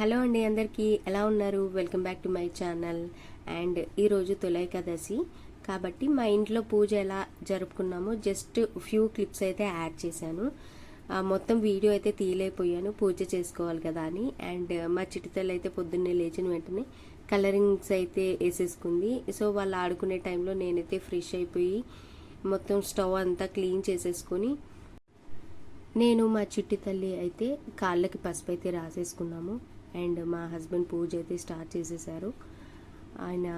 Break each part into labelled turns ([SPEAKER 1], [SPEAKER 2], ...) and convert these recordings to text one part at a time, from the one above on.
[SPEAKER 1] Hello అండి అందరికీ ఎలా ఉన్నారు? Welcome back to my channel. And ఈరోజు తొలి కాబట్టి మా ఇంట్లో పూజ ఎలా జరుపుకున్నామో జస్ట్ ఫ్యూ క్లిప్స్ అయితే యాడ్ చేశాను. మొత్తం వీడియో అయితే తీయలేకపోయాను. పూజ చేసుకోవాలి కదా అని. అండ్ మా చిటితల్లి అయితే పొద్దున్నే లేచిన వెంటనే కలరింగ్స్ అయితే వేసేసుకుంది. సో వాళ్ళు ఆడుకునే టైంలో నేనైతే ఫ్రెష్ అయిపోయి మొత్తం స్టవ్ అంతా క్లీన్ చేసేసుకొని నేను మా చిట్టి తల్లి అయితే కాళ్ళకి పసుపు అయితే రాసేసుకున్నాము. అండ్ మా హస్బెండ్ పూజ అయితే స్టార్ట్ చేసేసారు. ఆయన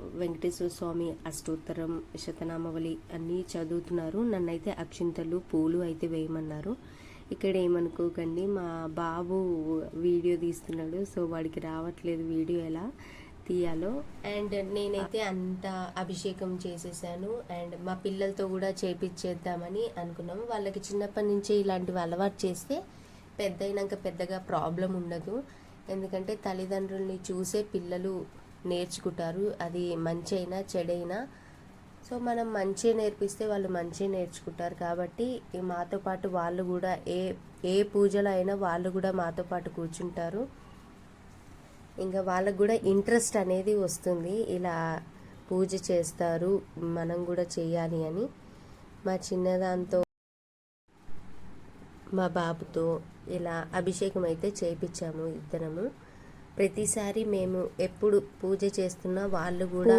[SPEAKER 1] వెంకటేశ్వర స్వామి అష్టోత్తరం శతనామవళి అన్నీ చదువుతున్నారు. నన్నైతే అక్షింతలు పూలు అయితే వేయమన్నారు. ఇక్కడ ఏమనుకోకండి మా బాబు వీడియో తీస్తున్నాడు సో వాడికి రావట్లేదు వీడియో ఎలా తీయాలో. అండ్ నేనైతే అంత అభిషేకం చేసేసాను. అండ్ మా పిల్లలతో కూడా చేపించేద్దామని అనుకున్నాము. వాళ్ళకి చిన్నప్పటి నుంచే ఇలాంటివి అలవాటు చేస్తే పెద్ద అయినాక పెద్దగా ప్రాబ్లం ఉండదు. ఎందుకంటే తల్లిదండ్రుల్ని చూసే పిల్లలు నేర్చుకుంటారు. అది మంచి అయినా చెడైనా. సో మనం మంచి నేర్పిస్తే వాళ్ళు మంచి నేర్చుకుంటారు. కాబట్టి మాతో పాటు వాళ్ళు కూడా ఏ ఏ పూజలు అయినా వాళ్ళు కూడా మాతో పాటు కూర్చుంటారు. ఇంకా వాళ్ళకు కూడా ఇంట్రెస్ట్ అనేది వస్తుంది. ఇలా పూజ చేస్తారు మనం కూడా చేయాలి అని. మా చిన్నదాంతో మా బాబుతో ఇలా అభిషేకం అయితే చేయించాము ఇద్దరము. ప్రతిసారి మేము ఎప్పుడు పూజ చేస్తున్నా వాళ్ళు కూడా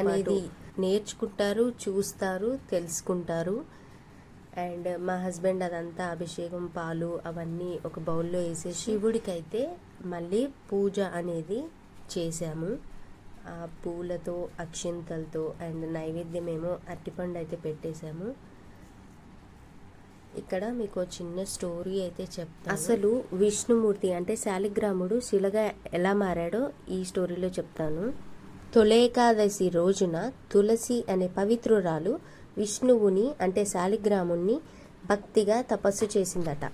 [SPEAKER 2] అనేది
[SPEAKER 1] నేర్చుకుంటారు చూస్తారు తెలుసుకుంటారు. అండ్ మా హస్బెండ్ అదంతా అభిషేకం పాలు అవన్నీ ఒక బౌల్లో వేసి శివుడికి అయితే మళ్ళీ పూజ అనేది చేశాము. ఆ పూలతో అక్షింతలతో అండ్ నైవేద్యం ఏమో అరటిపండు అయితే పెట్టేశాము. ఇక్కడ మీకు చిన్న స్టోరీ అయితే చెప్తాను. అసలు విష్ణుమూర్తి అంటే శాలిగ్రాముడు శిలగా ఎలా మారాడో ఈ స్టోరీలో చెప్తాను. తొలేకాదశి రోజున తులసి అనే పవిత్రురాలు విష్ణువుని అంటే శాలిగ్రాముణ్ణి భక్తిగా తపస్సు చేసిందట.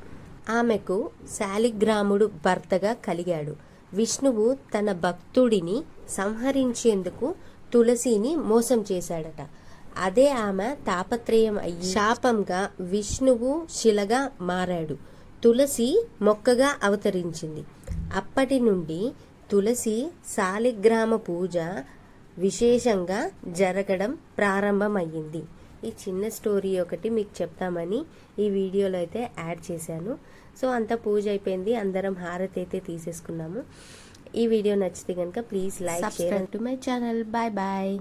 [SPEAKER 1] ఆమెకు శాలిగ్రాముడు భర్తగా కలిగాడు. విష్ణువు తన భక్తుడిని సంహరించేందుకు తులసిని మోసం చేశాడట. అదే ఆమె తాపత్రయం అయ్యి శాపంగా విష్ణువు శిలగా మారాడు. తులసి మొక్కగా అవతరించింది. అప్పటి నుండి తులసి శాలిగ్రామ పూజ విశేషంగా జరగడం ప్రారంభమయ్యింది. ఈ చిన్న స్టోరీ ఒకటి మీకు చెప్తామని ఈ వీడియోలో అయితే యాడ్ చేశాను. సో అంతా పూజ అయిపోయింది. అందరం హారతి అయితే తీసేసుకున్నాము. ఈ వీడియో నచ్చితే కనుక please like share to my channel bye bye